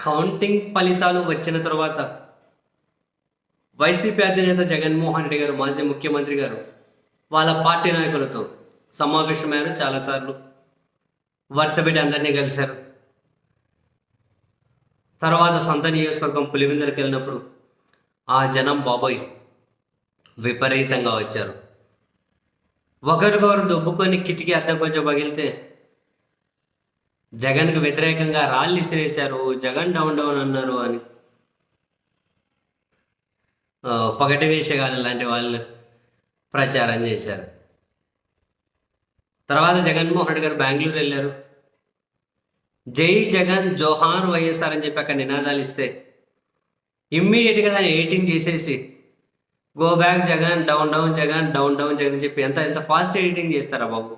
Counting ఫలితాలు వచ్చిన తర్వాత వైసీపీ అధినేత జగన్మోహన్ రెడ్డి గారు మాజీ ముఖ్యమంత్రి గారు వాళ్ళ పార్టీ నాయకులతో సమావేశమయ్యారు చాలాసార్లు. వరుస పెట్టి అందరినీ కలిశారు. తర్వాత సొంత నియోజకవర్గం పులివెందులకు వెళ్ళినప్పుడు ఆ జనం బాబోయ్! విపరీతంగా వచ్చారు. ఒకరికొకరు దొబ్బుకొని కిటికీ అద్దం కొంచెం పగిలితే జగన్కు వ్యతిరేకంగా రాళ్ళు ఇసిరేశారు జగన్ డౌన్ డౌన్ అన్నారు అని. పగటి వేషగాళ్ళు లాంటి వాళ్ళు ప్రచారం చేశారు. తర్వాత జగన్మోహన్ రెడ్డి గారు బెంగళూరు వెళ్ళారు. జై జగన్ జోహార్ వైఎస్ఆర్ అని చెప్పి అక్కడ నినాదాలు ఇస్తే ఇమ్మీడియట్గా దాన్ని ఎడిటింగ్ చేసేసి go back Jagan down down Jagan down down Jagan అని చెప్పి ఎంత ఎంత ఫాస్ట్ ఎడిటింగ్ చేస్తారా బాబు?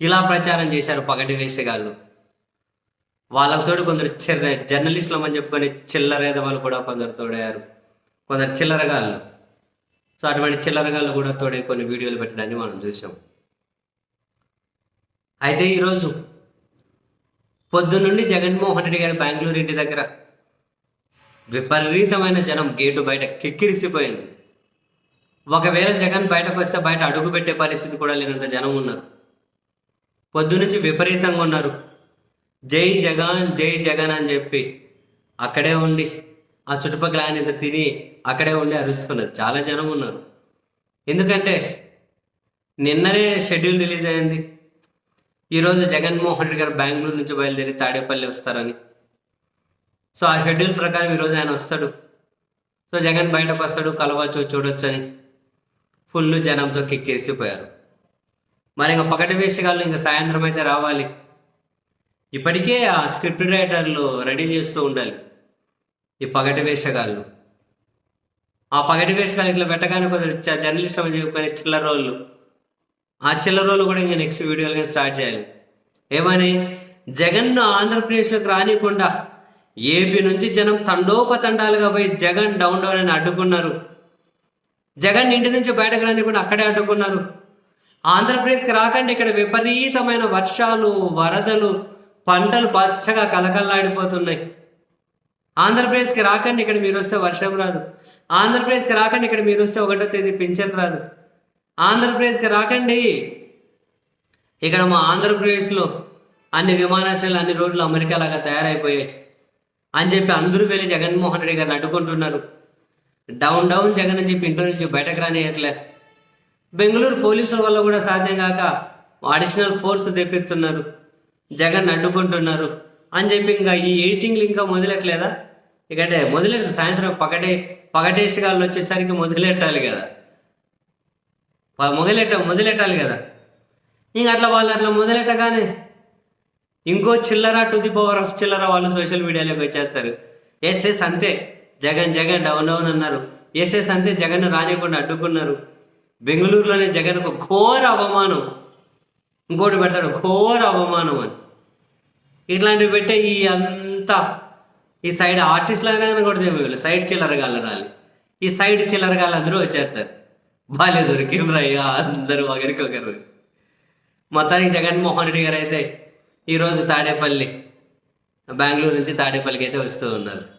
ఇలా ప్రచారం చేశారు పగటి వేషగాళ్ళు వాళ్ళతోటి కొందరు చిర్ర జర్నలిస్టులు అని చెప్పుకొని చిల్లరేద వాళ్ళు కూడా కొందరు తోడయ్యారు కొందరు చిల్లరగాళ్ళు. సో అటువంటి చిల్లరగాళ్ళు కూడా తోడే కొన్ని వీడియోలు పెట్టడాన్ని మనం చూసాం అయితే ఈరోజు పొద్దున్నుండి జగన్మోహన్ రెడ్డి గారి బెంగళూరు ఇంటి దగ్గర విపరీతమైన జనం గేటు బయట కిక్కిరిసిపోయింది. ఒకవేళ జగన్ బయటకు వస్తే బయట అడుగు పెట్టే పరిస్థితి కూడా లేనంత జనం ఉన్నారు. పొద్దునుంచి విపరీతంగా ఉన్నారు. జై జగన్ జై జగన్ అని చెప్పి అక్కడే ఉండి ఆ చుట్టుపక్కల ఆయన ఇంత తిని అక్కడే ఉండి అరుస్తున్నారు. చాలా జనం ఉన్నారు. ఎందుకంటే నిన్ననే షెడ్యూల్ రిలీజ్ అయింది. ఈరోజు జగన్మోహన్ రెడ్డి గారు బెంగళూరు నుంచి బయలుదేరి తాడేపల్లి వస్తారని. సో ఆ షెడ్యూల్ ప్రకారం ఈరోజు ఆయన వస్తాడు. సో జగన్ బయటకు వస్తాడు కలవచ్చు చూడొచ్చని. ఫుల్ జనంతో కిక్కేసిపోయారు. మరి ఇంకా పగటి వేషగాళ్ళు ఇంకా సాయంత్రం అయితే రావాలి. ఇప్పటికే ఆ స్క్రిప్ట్ రైటర్లు రెడీ చేస్తూ ఉండాలి. ఈ పగటి వేషగాళ్ళు. ఆ పగటి వేషగాళ్ళు ఇట్లా పెట్టగానే కొందరు చ- జర్నలిస్ట్ చెప్పుకునే చిల్లర చిల్లరోళ్ళు ఆ చిల్లర రోజులు కూడా ఇంకా నెక్స్ట్ వీడియోలు స్టార్ట్ చేయాలి. ఏమని? జగన్ను ఆంధ్రప్రదేశ్లోకి రానియకుండా ఏపీ నుంచి జనం తండోపతండాలుగా పోయి జగన్ డౌన్ డౌన్ అని అడ్డుకున్నారు. జగన్ ఇంటి నుంచి బయటకు రానియకుండా అక్కడే అడ్డుకున్నారు. ఆంధ్రప్రదేశ్కి రాకండి ఇక్కడ విపరీతమైన వర్షాలు వరదలు పంటలు పచ్చగా కలకల్లాడిపోతున్నాయి ఆంధ్రప్రదేశ్కి రాకండి ఇక్కడ మీరు వస్తే వర్షం రాదు. ఆంధ్రప్రదేశ్కి రాకండి ఇక్కడ మీరు వస్తే ఒకటో తేదీ పింఛన్ రాదు. ఆంధ్రప్రదేశ్కి రాకండి. ఇక్కడ మా ఆంధ్రప్రదేశ్లో అన్ని విమానాశ్రయాలు అన్ని రోడ్లు అమెరికా లాగా తయారైపోయాయి. అని చెప్పి అందరూ వెళ్ళి జగన్మోహన్ రెడ్డి గారిని అడ్డుకుంటున్నారు. డౌన్ డౌన్ జగన్ అని చెప్పి ఇంట్లో నుంచి బయటకు రానియట్లే. బెంగళూరు పోలీసుల వల్ల కూడా సాధ్యం కాక అడిషనల్ ఫోర్స్ తెప్పిస్తున్నారు. జగన్ అడ్డుకుంటున్నారు. అని చెప్పి ఇంకా ఈ ఎడిటింగ్లు ఇంకా మొదలెట్టలేదా? ఇకంటే మొదలెట్టు సాయంత్రం పగటే పగటేషగాళ్ళు వచ్చేసరికి మొదలెట్టాలి కదా. మొదలెట్ట మొదలెట్టాలి కదా. ఇంక అట్లా వాళ్ళు అట్లా మొదలెట్టగానే ఇంకో చిల్లర టు ది పవర్ ఆఫ్ చిల్లర వాళ్ళు సోషల్ మీడియాలోకి వచ్చేస్తారు. ఎస్ఎస్ అంతే. జగన్ జగన్ డౌన్ డౌన్ అన్నారు. ఎస్ఎస్ అంతే. జగన్ రానివ్వకుండా అడ్డుకున్నారు. బెంగళూరులోనే జగన్ ఒక ఘోర అవమానం. ఇంకోటి పెడతాడు ఘోర అవమానం అని. ఇట్లాంటివి పెట్టే ఈ అంతా ఈ సైడ్ ఆర్టిస్టులైనా కూడా వీళ్ళు సైడ్ చిల్లరగాళ్ళు రాలి. ఈ సైడ్ చిల్లరగాళ్ళు అందరూ వచ్చేస్తారు. బాలే దొరికిండ్రు అయ్యా అందరూ ఒకరికొకరు మొత్తానికి జగన్మోహన్ రెడ్డి గారు అయితే ఈరోజు తాడేపల్లి బెంగళూరు నుంచి తాడేపల్లికి అయితే వస్తూ ఉన్నారు.